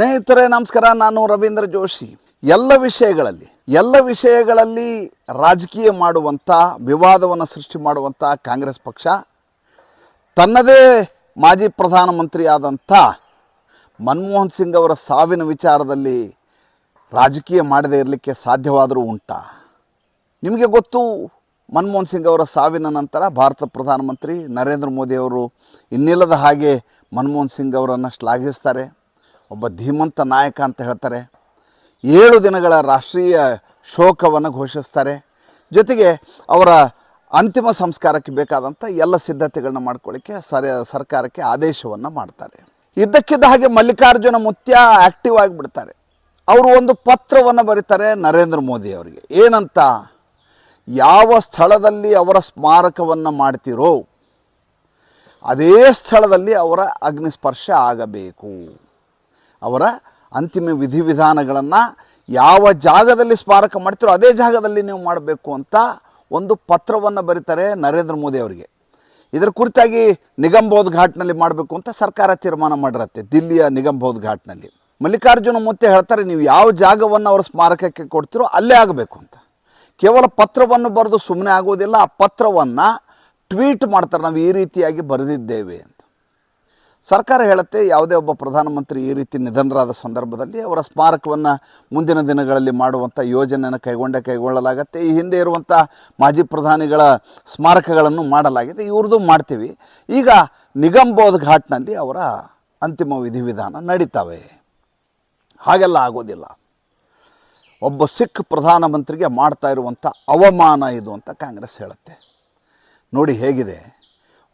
ಸ್ನೇಹಿತರೆ, ನಮಸ್ಕಾರ. ನಾನು ರವೀಂದ್ರ ಜೋಶಿ. ಎಲ್ಲ ವಿಷಯಗಳಲ್ಲಿ ಎಲ್ಲ ವಿಷಯಗಳಲ್ಲಿ ರಾಜಕೀಯ ಮಾಡುವಂಥ ವಿವಾದವನ್ನು ಸೃಷ್ಟಿ ಮಾಡುವಂಥ ಕಾಂಗ್ರೆಸ್ ಪಕ್ಷ, ತನ್ನದೇ ಮಾಜಿ ಪ್ರಧಾನಮಂತ್ರಿ ಆದಂಥ ಮನಮೋಹನ್ ಸಿಂಗ್ ಅವರ ಸಾವಿನ ವಿಚಾರದಲ್ಲಿ ರಾಜಕೀಯ ಮಾಡದೇ ಇರಲಿಕ್ಕೆ ಸಾಧ್ಯವಾದರೂ ಉಂಟಾ? ನಿಮಗೆ ಗೊತ್ತು, ಮನಮೋಹನ್ ಸಿಂಗ್ ಅವರ ಸಾವಿನ ನಂತರ ಭಾರತ ಪ್ರಧಾನಮಂತ್ರಿ ನರೇಂದ್ರ ಮೋದಿ ಅವರು ಇನ್ನಿಲ್ಲದ ಹಾಗೆ ಮನಮೋಹನ್ ಸಿಂಗ್ ಅವರನ್ನು ಶ್ಲಾಘಿಸ್ತಾರೆ. ಒಬ್ಬ ಧೀಮಂತ ನಾಯಕ ಅಂತ ಹೇಳ್ತಾರೆ. ಏಳು ದಿನಗಳ ರಾಷ್ಟ್ರೀಯ ಶೋಕವನ್ನು ಘೋಷಿಸ್ತಾರೆ. ಜೊತೆಗೆ ಅವರ ಅಂತಿಮ ಸಂಸ್ಕಾರಕ್ಕೆ ಬೇಕಾದಂಥ ಎಲ್ಲ ಸಿದ್ಧತೆಗಳನ್ನ ಮಾಡ್ಕೊಳ್ಳಿಕ್ಕೆ ಸರಿ, ಸರ್ಕಾರಕ್ಕೆ ಆದೇಶವನ್ನು ಮಾಡ್ತಾರೆ. ಇದ್ದಕ್ಕಿದ್ದ ಹಾಗೆ ಮಲ್ಲಿಕಾರ್ಜುನ ಮುತ್ಯ ಆ್ಯಕ್ಟಿವ್ ಆಗಿಬಿಡ್ತಾರೆ. ಅವರು ಒಂದು ಪತ್ರವನ್ನು ಬರೀತಾರೆ ನರೇಂದ್ರ ಮೋದಿ ಅವರಿಗೆ. ಏನಂತ? ಯಾವ ಸ್ಥಳದಲ್ಲಿ ಅವರ ಸ್ಮಾರಕವನ್ನು ಮಾಡ್ತೀರೋ, ಅದೇ ಸ್ಥಳದಲ್ಲಿ ಅವರ ಅಗ್ನಿಸ್ಪರ್ಶ ಆಗಬೇಕು. ಅವರ ಅಂತಿಮ ವಿಧಿವಿಧಾನಗಳನ್ನು ಯಾವ ಜಾಗದಲ್ಲಿ ಸ್ಮಾರಕ ಮಾಡ್ತೀರೋ ಅದೇ ಜಾಗದಲ್ಲಿ ನೀವು ಮಾಡಬೇಕು ಅಂತ ಒಂದು ಪತ್ರವನ್ನು ಬರೀತಾರೆ ನರೇಂದ್ರ ಮೋದಿ ಅವರಿಗೆ. ಇದರ ಕುರಿತಾಗಿ ನಿಗಂಬೋಧ್ ಘಾಟ್ನಲ್ಲಿ ಮಾಡಬೇಕು ಅಂತ ಸರ್ಕಾರ ತೀರ್ಮಾನ ಮಾಡಿರತ್ತೆ, ದಿಲ್ಲಿಯ ನಿಗಂಬೋಧ್ ಘಾಟ್ನಲ್ಲಿ ಮಲ್ಲಿಕಾರ್ಜುನ ಮುತ್ತೆ ಹೇಳ್ತಾರೆ, ನೀವು ಯಾವ ಜಾಗವನ್ನು ಅವರ ಸ್ಮಾರಕಕ್ಕೆ ಕೊಡ್ತೀರೋ ಅಲ್ಲೇ ಆಗಬೇಕು ಅಂತ. ಕೇವಲ ಪತ್ರವನ್ನು ಬರೆದು ಸುಮ್ಮನೆ ಆಗೋದಿಲ್ಲ, ಆ ಪತ್ರವನ್ನು ಟ್ವೀಟ್ ಮಾಡ್ತಾರೆ, ನಾವು ಈ ರೀತಿಯಾಗಿ ಬರೆದಿದ್ದೇವೆ ಸರ್ಕಾರ ಹೇಳುತ್ತೆ ಯಾವುದೇ ಒಬ್ಬ ಪ್ರಧಾನಮಂತ್ರಿ ಈ ರೀತಿ ನಿಧನರಾದ ಸಂದರ್ಭದಲ್ಲಿ ಅವರ ಸ್ಮಾರಕವನ್ನು ಮುಂದಿನ ದಿನಗಳಲ್ಲಿ ಮಾಡುವಂಥ ಯೋಜನೆಯನ್ನು ಕೈಗೊಂಡೇ ಕೈಗೊಳ್ಳಲಾಗತ್ತೆ. ಈ ಹಿಂದೆ ಇರುವಂಥ ಮಾಜಿ ಪ್ರಧಾನಿಗಳ ಸ್ಮಾರಕಗಳನ್ನು ಮಾಡಲಾಗಿದೆ. ಇವ್ರದ್ದು ಮಾಡ್ತೀವಿ. ಈಗ ನಿಗಂಬೋಧ ಘಾಟ್ನಲ್ಲಿ ಅವರ ಅಂತಿಮ ವಿಧಿವಿಧಾನ ನಡೀತವೆ. ಹಾಗೆಲ್ಲ ಆಗೋದಿಲ್ಲ. ಒಬ್ಬ ಸಿಖ್ ಪ್ರಧಾನಮಂತ್ರಿಗೆ ಮಾಡ್ತಾ ಇರುವಂಥ ಅವಮಾನ ಇದು ಅಂತ ಕಾಂಗ್ರೆಸ್ ಹೇಳುತ್ತೆ. ನೋಡಿ ಹೇಗಿದೆ.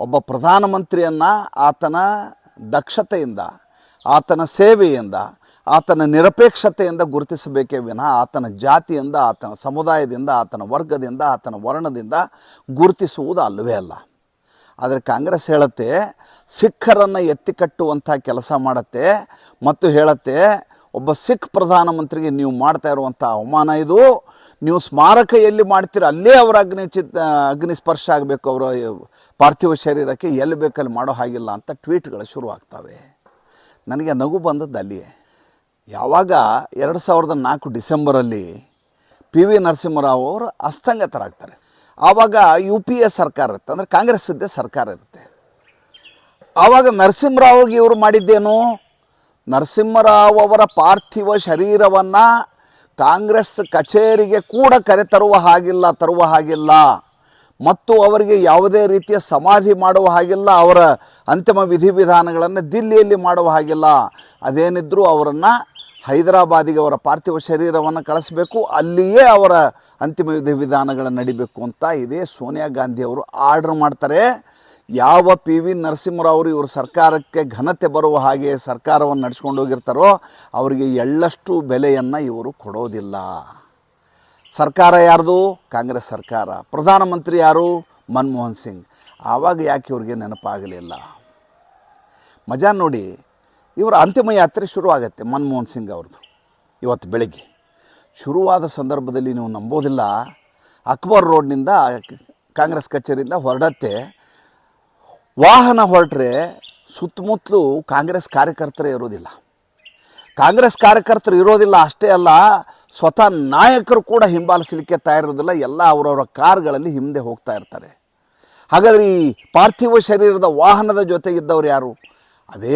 ಒಬ್ಬ ಪ್ರಧಾನಮಂತ್ರಿಯನ್ನು ಆತನ ದಕ್ಷತೆಯಿಂದ, ಆತನ ಸೇವೆಯಿಂದ, ಆತನ ನಿರಪೇಕ್ಷತೆಯಿಂದ ಗುರುತಿಸಬೇಕೇ ವಿನಃ ಆತನ ಜಾತಿಯಿಂದ, ಆತನ ಸಮುದಾಯದಿಂದ, ಆತನ ವರ್ಗದಿಂದ, ಆತನ ವರ್ಣದಿಂದ ಗುರುತಿಸುವುದು ಅಲ್ಲವೇ ಅಲ್ಲ. ಆದರೆ ಕಾಂಗ್ರೆಸ್ ಹೇಳುತ್ತೆ, ಸಿಖ್ಖರನ್ನು ಎತ್ತಿ ಕಟ್ಟುವಂಥ ಕೆಲಸ ಮಾಡುತ್ತೆ ಮತ್ತು ಹೇಳುತ್ತೆ, ಒಬ್ಬ ಸಿಖ್ ಪ್ರಧಾನಮಂತ್ರಿಗೆ ನೀವು ಮಾಡ್ತಾ ಇರುವಂಥ ಅವಮಾನ ಇದು, ನೀವು ಸ್ಮಾರಕ ಎಲ್ಲಿ ಮಾಡ್ತೀರ, ಅಲ್ಲೇ ಅವರ ಅಗ್ನಿ ಚಿತ್ ಅಗ್ನಿಸ್ಪರ್ಶ ಆಗಬೇಕು, ಅವರ ಪಾರ್ಥಿವ ಶರೀರಕ್ಕೆ ಎಲ್ಲಿ ಬೇಕಲ್ಲಿ ಮಾಡೋ ಹಾಗಿಲ್ಲ ಅಂತ ಟ್ವೀಟ್ಗಳು ಶುರು ಆಗ್ತವೆ ನನಗೆ ನಗು ಬಂದದ್ದು ಅಲ್ಲಿಯೇ. ಯಾವಾಗ ಎರಡು ಸಾವಿರದ ನಾಲ್ಕು ಡಿಸೆಂಬರಲ್ಲಿ ಪಿ ವಿ ನರಸಿಂಹರಾವ್ ಅವರು ಅಸ್ತಂಗತರಾಗ್ತಾರೆ. ಆವಾಗ ಯು ಪಿ ಎ ಸರ್ಕಾರ ಇರುತ್ತೆ, ಅಂದರೆ ಕಾಂಗ್ರೆಸ್ಸದ್ದೇ ಸರ್ಕಾರ ಇರುತ್ತೆ. ಆವಾಗ ನರಸಿಂಹರಾವ್ಗೆ ಇವರು ಮಾಡಿದ್ದೇನು? ನರಸಿಂಹರಾವ್ ಅವರ ಪಾರ್ಥಿವ ಶರೀರವನ್ನು ಕಾಂಗ್ರೆಸ್ ಕಚೇರಿಗೆ ಕೂಡ ಕರೆ ತರುವ ಹಾಗಿಲ್ಲ ತರುವ ಹಾಗಿಲ್ಲ. ಮತ್ತು ಅವರಿಗೆ ಯಾವುದೇ ರೀತಿಯ ಸಮಾಧಿ ಮಾಡುವ ಹಾಗಿಲ್ಲ, ಅವರ ಅಂತಿಮ ವಿಧಿವಿಧಾನಗಳನ್ನು ದಿಲ್ಲಿಯಲ್ಲಿ ಮಾಡುವ ಹಾಗಿಲ್ಲ. ಅದೇನಿದ್ದರೂ ಅವರನ್ನು ಹೈದರಾಬಾದಿಗೆ ಅವರ ಪಾರ್ಥಿವ ಶರೀರವನ್ನು ಕಳಿಸ್ಬೇಕು, ಅಲ್ಲಿಯೇ ಅವರ ಅಂತಿಮ ವಿಧಿವಿಧಾನಗಳು ನಡಿಬೇಕು ಅಂತ ಇದೇ ಸೋನಿಯಾ ಗಾಂಧಿ ಅವರು ಆರ್ಡ್ರ್ ಮಾಡ್ತಾರೆ. ಯಾವ ಪಿ ವಿ ನರಸಿಂಹರಾವ್ ಇವರು ಸರ್ಕಾರಕ್ಕೆ ಘನತೆ ಬರುವ ಹಾಗೆ ಸರ್ಕಾರವನ್ನು ನಡೆಸ್ಕೊಂಡು ಹೋಗಿರ್ತಾರೋ, ಅವರಿಗೆ ಎಳ್ಳಷ್ಟು ಬೆಲೆಯನ್ನು ಇವರು ಕೊಡೋದಿಲ್ಲ. ಸರ್ಕಾರ ಯಾರ್ದು? ಕಾಂಗ್ರೆಸ್ ಸರ್ಕಾರ. ಪ್ರಧಾನಮಂತ್ರಿ ಯಾರು? ಮನಮೋಹನ್ ಸಿಂಗ್. ಆವಾಗ ಯಾಕೆ ಇವ್ರಿಗೆ ನೆನಪಾಗಲಿಲ್ಲ? ಮಜಾ ನೋಡಿ, ಇವರ ಅಂತಿಮ ಯಾತ್ರೆ ಶುರುವಾಗತ್ತೆ ಮನಮೋಹನ್ ಸಿಂಗ್ ಅವ್ರದ್ದು ಇವತ್ತು ಬೆಳಗ್ಗೆ. ಶುರುವಾದ ಸಂದರ್ಭದಲ್ಲಿ ನೀವು ನಂಬೋದಿಲ್ಲ. ಅಕ್ಬರ್ ರೋಡ್ನಿಂದ ಕಾಂಗ್ರೆಸ್ ಕಚೇರಿಯಿಂದ ಹೊರಡತ್ತೆ. ವಾಹನ ಹೊರಟ್ರೆ ಸುತ್ತಮುತ್ತಲು ಕಾಂಗ್ರೆಸ್ ಕಾರ್ಯಕರ್ತರೇ ಇರೋದಿಲ್ಲ. ಕಾಂಗ್ರೆಸ್ ಕಾರ್ಯಕರ್ತರು ಇರೋದಿಲ್ಲ ಅಷ್ಟೇ ಅಲ್ಲ ಸ್ವತಃ ನಾಯಕರು ಕೂಡ ಹಿಂಬಾಲಿಸಲಿಕ್ಕೆ ತಯಾರಿರೋದಿಲ್ಲ ಎಲ್ಲ ಅವರವರ ಕಾರ್ಗಳಲ್ಲಿ ಹಿಂದೆ ಹೋಗ್ತಾ ಇರ್ತಾರೆ. ಹಾಗಾದರೆ ಈ ಪಾರ್ಥಿವ ಶರೀರದ ವಾಹನದ ಜೊತೆಗಿದ್ದವರು ಯಾರು? ಅದೇ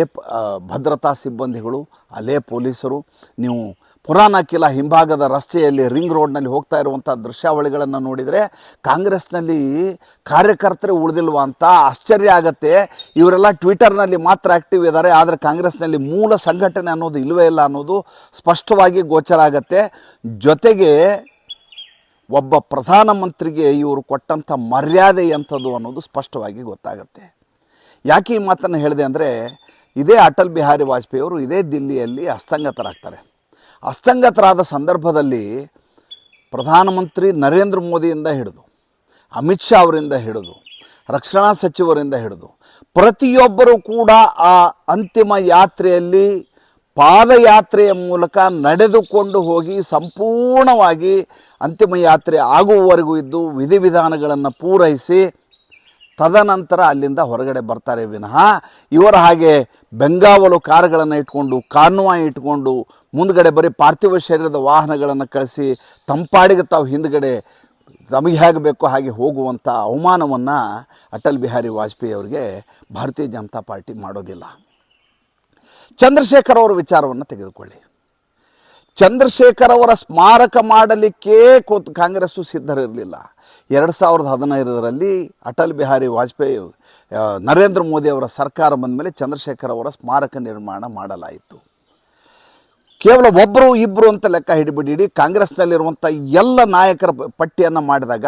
ಭದ್ರತಾ ಸಿಬ್ಬಂದಿಗಳು ಅದೇ ಪೊಲೀಸರು. ನೀವು ಪುರಾಣ ಕಿಲಾ ಹಿಂಭಾಗದ ರಸ್ತೆಯಲ್ಲಿ ರಿಂಗ್ ರೋಡ್ನಲ್ಲಿ ಹೋಗ್ತಾ ಇರುವಂಥ ದೃಶ್ಯಾವಳಿಗಳನ್ನು ನೋಡಿದರೆ ಕಾಂಗ್ರೆಸ್ನಲ್ಲಿ ಕಾರ್ಯಕರ್ತರೇ ಉಳಿದಿಲ್ವ ಅಂತ ಆಶ್ಚರ್ಯ ಆಗತ್ತೆ. ಇವರೆಲ್ಲ ಟ್ವಿಟರ್ನಲ್ಲಿ ಮಾತ್ರ ಆ್ಯಕ್ಟಿವ್ ಇದ್ದಾರೆ. ಆದರೆ ಕಾಂಗ್ರೆಸ್ನಲ್ಲಿ ಮೂಲ ಸಂಘಟನೆ ಅನ್ನೋದು ಇಲ್ಲವೇ ಇಲ್ಲ ಅನ್ನೋದು ಸ್ಪಷ್ಟವಾಗಿ ಗೋಚರ ಆಗತ್ತೆ. ಜೊತೆಗೆ ಒಬ್ಬ ಪ್ರಧಾನಮಂತ್ರಿಗೆ ಇವರು ಕೊಟ್ಟಂಥ ಮರ್ಯಾದೆ ಎಂಥದ್ದು ಅನ್ನೋದು ಸ್ಪಷ್ಟವಾಗಿ ಗೊತ್ತಾಗುತ್ತೆ. ಯಾಕೆ ಈ ಮಾತನ್ನು ಹೇಳಿದೆ ಅಂದರೆ, ಇದೇ ಅಟಲ್ ಬಿಹಾರಿ ವಾಜಪೇಯಿ ಅವರು ಇದೇ ದಿಲ್ಲಿಯಲ್ಲಿ ಅಸ್ತಂಗತರಾಗ್ತಾರೆ. ಅಸ್ತಂಗತರಾದ ಸಂದರ್ಭದಲ್ಲಿ ಪ್ರಧಾನಮಂತ್ರಿ ನರೇಂದ್ರ ಮೋದಿಯಿಂದ ಹಿಡಿದು, ಅಮಿತ್ ಶಾ ಅವರಿಂದ ಹಿಡಿದು, ರಕ್ಷಣಾ ಸಚಿವರಿಂದ ಹಿಡಿದು, ಪ್ರತಿಯೊಬ್ಬರೂ ಕೂಡ ಆ ಅಂತಿಮ ಯಾತ್ರೆಯಲ್ಲಿ ಪಾದಯಾತ್ರೆಯ ಮೂಲಕ ನಡೆದುಕೊಂಡು ಹೋಗಿ ಸಂಪೂರ್ಣವಾಗಿ ಅಂತಿಮ ಯಾತ್ರೆ ಆಗುವವರೆಗೂ ಇದ್ದು ವಿಧಿವಿಧಾನಗಳನ್ನು ಪೂರೈಸಿ ತದನಂತರ ಅಲ್ಲಿಂದ ಹೊರಗಡೆ ಬರ್ತಾರೆ. ವಿನಃ ಇವರ ಹಾಗೆ ಬೆಂಗಾವಲು ಕಾರುಗಳನ್ನು ಇಟ್ಕೊಂಡು ಕಾನ್ವಾಯ್ ಇಟ್ಕೊಂಡು ಮುಂದ್ಗಡೆ ಬರೀ ಪಾರ್ಥಿವ ಶರೀರದ ವಾಹನಗಳನ್ನು ಕಳಿಸಿ ತಂಪಾಡಿಗೆ ತಾವು ಹಿಂದ್ಗಡೆ ನಮಗೆ ಹೇಗೆ ಬೇಕೋ ಹಾಗೆ ಹೋಗುವಂಥ ಅವಮಾನವನ್ನು ಅಟಲ್ ಬಿಹಾರಿ ವಾಜಪೇಯಿ ಅವರಿಗೆ ಭಾರತೀಯ ಜನತಾ ಪಾರ್ಟಿ ಮಾಡೋದಿಲ್ಲ. ಚಂದ್ರಶೇಖರ್ ಅವರ ವಿಚಾರವನ್ನು ತೆಗೆದುಕೊಳ್ಳಿ. ಚಂದ್ರಶೇಖರ್ ಅವರ ಸ್ಮಾರಕ ಮಾಡಲಿಕ್ಕೆ ಕೋತ್ ಕಾಂಗ್ರೆಸ್ಸು ಸಿದ್ಧರಿರಲಿಲ್ಲ. ಎರಡು ಸಾವಿರದ ಹದಿನೈದರಲ್ಲಿ ಅಟಲ್ ಬಿಹಾರಿ ವಾಜಪೇಯಿ ನರೇಂದ್ರ ಮೋದಿ ಅವರ ಸರ್ಕಾರ ಬಂದ ಮೇಲೆ ಚಂದ್ರಶೇಖರ್ ಅವರ ಸ್ಮಾರಕ ನಿರ್ಮಾಣ ಮಾಡಲಾಯಿತು. ಕೇವಲ ಒಬ್ಬರು ಇಬ್ಬರು ಅಂತ ಲೆಕ್ಕ ಹಿಡಿಬಿಡಿ. ಕಾಂಗ್ರೆಸ್ನಲ್ಲಿರುವಂಥ ಎಲ್ಲ ನಾಯಕರ ಪಟ್ಟಿಯನ್ನು ಮಾಡಿದಾಗ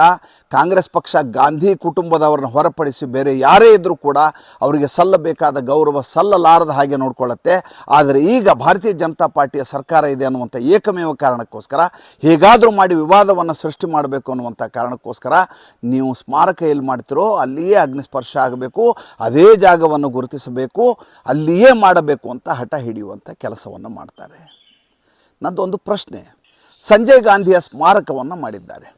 ಕಾಂಗ್ರೆಸ್ ಪಕ್ಷ ಗಾಂಧಿ ಕುಟುಂಬದವರನ್ನ ಹೊರಪಡಿಸಿ ಬೇರೆ ಯಾರೇ ಇದ್ದರೂ ಕೂಡ ಅವರಿಗೆ ಸಲ್ಲಬೇಕಾದ ಗೌರವ ಸಲ್ಲಲಾರದ ಹಾಗೆ ನೋಡ್ಕೊಳ್ಳುತ್ತೆ. ಆದರೆ ಈಗ ಭಾರತೀಯ ಜನತಾ ಪಾರ್ಟಿಯ ಸರ್ಕಾರ ಇದೆ ಅನ್ನುವಂಥ ಏಕಮೇವ ಕಾರಣಕ್ಕೋಸ್ಕರ, ಹೇಗಾದರೂ ಮಾಡಿ ವಿವಾದವನ್ನು ಸೃಷ್ಟಿ ಮಾಡಬೇಕು ಅನ್ನುವಂಥ ಕಾರಣಕ್ಕೋಸ್ಕರ ನೀವು ಸ್ಮಾರಕ ಎಲ್ಲಿ ಮಾಡ್ತಿರೋ ಅಲ್ಲಿಯೇ ಅಗ್ನಿಸ್ಪರ್ಶ ಆಗಬೇಕು, ಅದೇ ಜಾಗವನ್ನು ಗುರುತಿಸಬೇಕು, ಅಲ್ಲಿಯೇ ಮಾಡಬೇಕು ಅಂತ ಹಠ ಹಿಡಿಯುವಂಥ ಕೆಲಸವನ್ನು ಮಾಡ್ತಾರೆ. ನಂದೊಂದು ಪ್ರಶ್ನೆ. ಸಂಜಯ್ ಗಾಂಧಿಯ ಸ್ಮಾರಕವನ್ನು ಮಾಡಿದ್ದಾರೆ.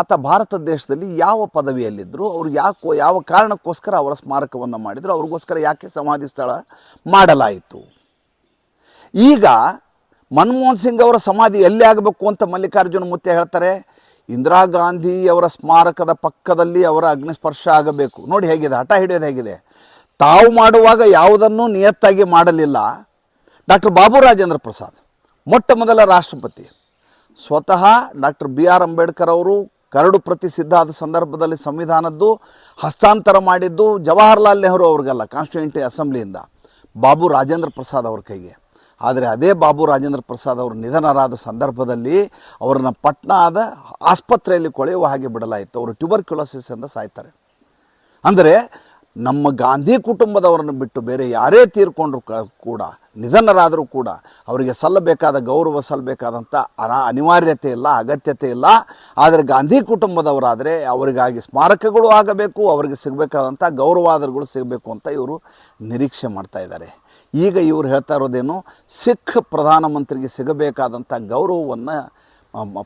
ಆತ ಭಾರತ ದೇಶದಲ್ಲಿ ಯಾವ ಪದವಿಯಲ್ಲಿದ್ದರು ಅವರು ಯಾಕೋ ಯಾವ ಕಾರಣಕ್ಕೋಸ್ಕರ ಅವರ ಸ್ಮಾರಕವನ್ನು ಮಾಡಿದರು, ಅವ್ರಿಗೋಸ್ಕರ ಯಾಕೆ ಸಮಾಧಿ ಸ್ಥಳ ಮಾಡಲಾಯಿತು? ಈಗ ಮನಮೋಹನ್ ಸಿಂಗ್ ಅವರ ಸಮಾಧಿ ಎಲ್ಲಿ ಆಗಬೇಕು ಅಂತ ಮಲ್ಲಿಕಾರ್ಜುನ ಮುತ್ತೆ ಹೇಳ್ತಾರೆ, ಇಂದಿರಾ ಗಾಂಧಿ ಅವರ ಸ್ಮಾರಕದ ಪಕ್ಕದಲ್ಲಿ ಅವರ ಅಗ್ನಿಸ್ಪರ್ಶ ಆಗಬೇಕು. ನೋಡಿ ಹೇಗಿದೆ, ಹಠ ಹಿಡಿಯೋದು ಹೇಗಿದೆ. ತಾವು ಮಾಡುವಾಗ ಯಾವುದನ್ನೂ ನಿಯತ್ತಾಗಿ ಮಾಡಲಿಲ್ಲ. ಡಾಕ್ಟರ್ ಬಾಬು ರಾಜೇಂದ್ರ ಪ್ರಸಾದ್. ಮೊಟ್ಟ ಮೊದಲ ರಾಷ್ಟ್ರಪತಿ. ಸ್ವತಃ ಡಾಕ್ಟರ್ ಬಿ ಆರ್ ಅಂಬೇಡ್ಕರ್ ಅವರು ಕರಡು ಪ್ರತಿ ಸಿದ್ಧ ಆದ ಸಂದರ್ಭದಲ್ಲಿ ಸಂವಿಧಾನದ್ದು ಹಸ್ತಾಂತರ ಮಾಡಿದ್ದು ಜವಾಹರ್ಲಾಲ್ ನೆಹರು ಅವ್ರಿಗಲ್ಲ ಕಾನ್ಸ್ಟಿಟ್ಯೂಂಟಿ ಅಸೆಂಬ್ಲಿಯಿಂದ ಬಾಬು ರಾಜೇಂದ್ರ ಪ್ರಸಾದ್ ಅವ್ರ ಕೈಗೆ. ಆದರೆ ಅದೇ ಬಾಬು ರಾಜೇಂದ್ರ ಪ್ರಸಾದ್ ಅವರು ನಿಧನರಾದ ಸಂದರ್ಭದಲ್ಲಿ ಅವರನ್ನ ಪಟ್ನಾದ ಆಸ್ಪತ್ರೆಯಲ್ಲಿ ಕೊಳೆಯುವ ಹಾಗೆ ಬಿಡಲಾಯಿತು. ಅವರು ಟ್ಯೂಬರ್ಕ್ಯುಲೋಸಿಸ್ಸಿಂದ ಸಾಯ್ತಾರೆ. ಅಂದರೆ ನಮ್ಮ ಗಾಂಧಿ ಕುಟುಂಬದವರನ್ನು ಬಿಟ್ಟು ಬೇರೆ ಯಾರೇ ತೀರ್ಕೊಂಡ್ರು ಕೂಡ, ನಿಧನರಾದರೂ ಕೂಡ ಅವರಿಗೆ ಸಲ್ಲಬೇಕಾದ ಗೌರವ ಸಲ್ಲಬೇಕಾದಂಥ ಅನ, ಅನಿವಾರ್ಯತೆ ಇಲ್ಲ, ಅಗತ್ಯತೆ ಇಲ್ಲ. ಆದರೆ ಗಾಂಧಿ ಕುಟುಂಬದವರಾದರೆ ಅವರಿಗಾಗಿ ಸ್ಮಾರಕಗಳು ಆಗಬೇಕು, ಅವರಿಗೆ ಸಿಗಬೇಕಾದಂಥ ಗೌರವಾದರುಗಳು ಸಿಗಬೇಕು ಅಂತ ಇವರು ನಿರೀಕ್ಷೆ ಮಾಡ್ತಾ ಇದ್ದಾರೆ. ಈಗ ಇವರು ಹೇಳ್ತಾ ಇರೋದೇನು, ಸಿಖ್ ಪ್ರಧಾನಮಂತ್ರಿಗೆ ಸಿಗಬೇಕಾದಂಥ ಗೌರವವನ್ನು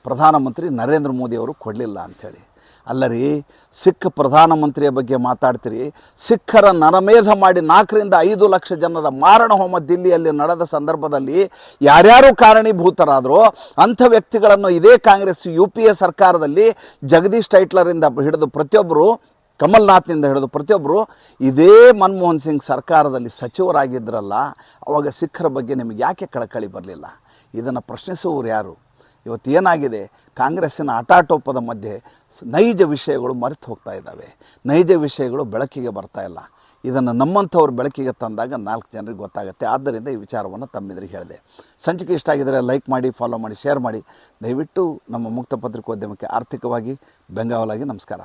ಪ್ರಧಾನಮಂತ್ರಿ ನರೇಂದ್ರ ಮೋದಿ ಅವರು ಕೊಡಲಿಲ್ಲ ಅಂಥೇಳಿ. ಅಲ್ಲ ರೀ ಸಿಖ್ ಪ್ರಧಾನಮಂತ್ರಿಯ ಬಗ್ಗೆ ಮಾತಾಡ್ತೀರಿ. ಸಿಖ್ಖರ ನರಮೇಧ ಮಾಡಿ ನಾಲ್ಕರಿಂದ ಐದು ಲಕ್ಷ ಜನರ ಮಾರಣ ಹೋಮ ದಿಲ್ಲಿಯಲ್ಲಿ ನಡೆದ ಸಂದರ್ಭದಲ್ಲಿ ಯಾರ್ಯಾರು ಕಾರಣೀಭೂತರಾದರೂ ಅಂಥ ವ್ಯಕ್ತಿಗಳನ್ನು ಇದೇ ಕಾಂಗ್ರೆಸ್ ಯು ಪಿ ಎ ಸರ್ಕಾರದಲ್ಲಿ ಜಗದೀಶ್ ಟೈಟ್ಲರಿಂದ ಹಿಡಿದು ಪ್ರತಿಯೊಬ್ಬರು ಕಮಲ್ನಾಥ್ನಿಂದ ಹಿಡಿದು ಪ್ರತಿಯೊಬ್ಬರು ಇದೇ ಮನಮೋಹನ್ ಸಿಂಗ್ ಸರ್ಕಾರದಲ್ಲಿ ಸಚಿವರಾಗಿದ್ದರಲ್ಲ ಅವಾಗ ಸಿಖ್ಖರ ಬಗ್ಗೆ ನಿಮಗೆ ಯಾಕೆ ಕಳಕಳಿ ಬರಲಿಲ್ಲ? ಇದನ್ನು ಪ್ರಶ್ನಿಸುವವರು ಯಾರು? ಇವತ್ತು ಏನಾಗಿದೆ ಕಾಂಗ್ರೆಸ್ಸಿನ ಆಟಾಟೋಪದ ಮಧ್ಯೆ ನೈಜ ವಿಷಯಗಳು ಮರೆತು ಹೋಗ್ತಾ ಇದ್ದಾವೆ. ನೈಜ ವಿಷಯಗಳು ಬೆಳಕಿಗೆ ಬರ್ತಾ ಇಲ್ಲ. ಇದನ್ನು ನಮ್ಮಂಥವ್ರು ಬೆಳಕಿಗೆ ತಂದಾಗ ನಾಲ್ಕು ಜನರಿಗೆ ಗೊತ್ತಾಗುತ್ತೆ. ಆದ್ದರಿಂದ ಈ ವಿಚಾರವನ್ನು ತಮ್ಮೆದುರಿಗೆ ಹೇಳಿದೆ. ಸಂಚಿಕೆ ಇಷ್ಟ ಆಗಿದರೆ ಲೈಕ್ ಮಾಡಿ, ಫಾಲೋ ಮಾಡಿ, ಶೇರ್ ಮಾಡಿ. ದಯವಿಟ್ಟು ನಮ್ಮ ಮುಕ್ತ ಪತ್ರಿಕೋದ್ಯಮಕ್ಕೆ ಆರ್ಥಿಕವಾಗಿ ಬೆಂಗಾವಲಾಗಿ ನಮಸ್ಕಾರ.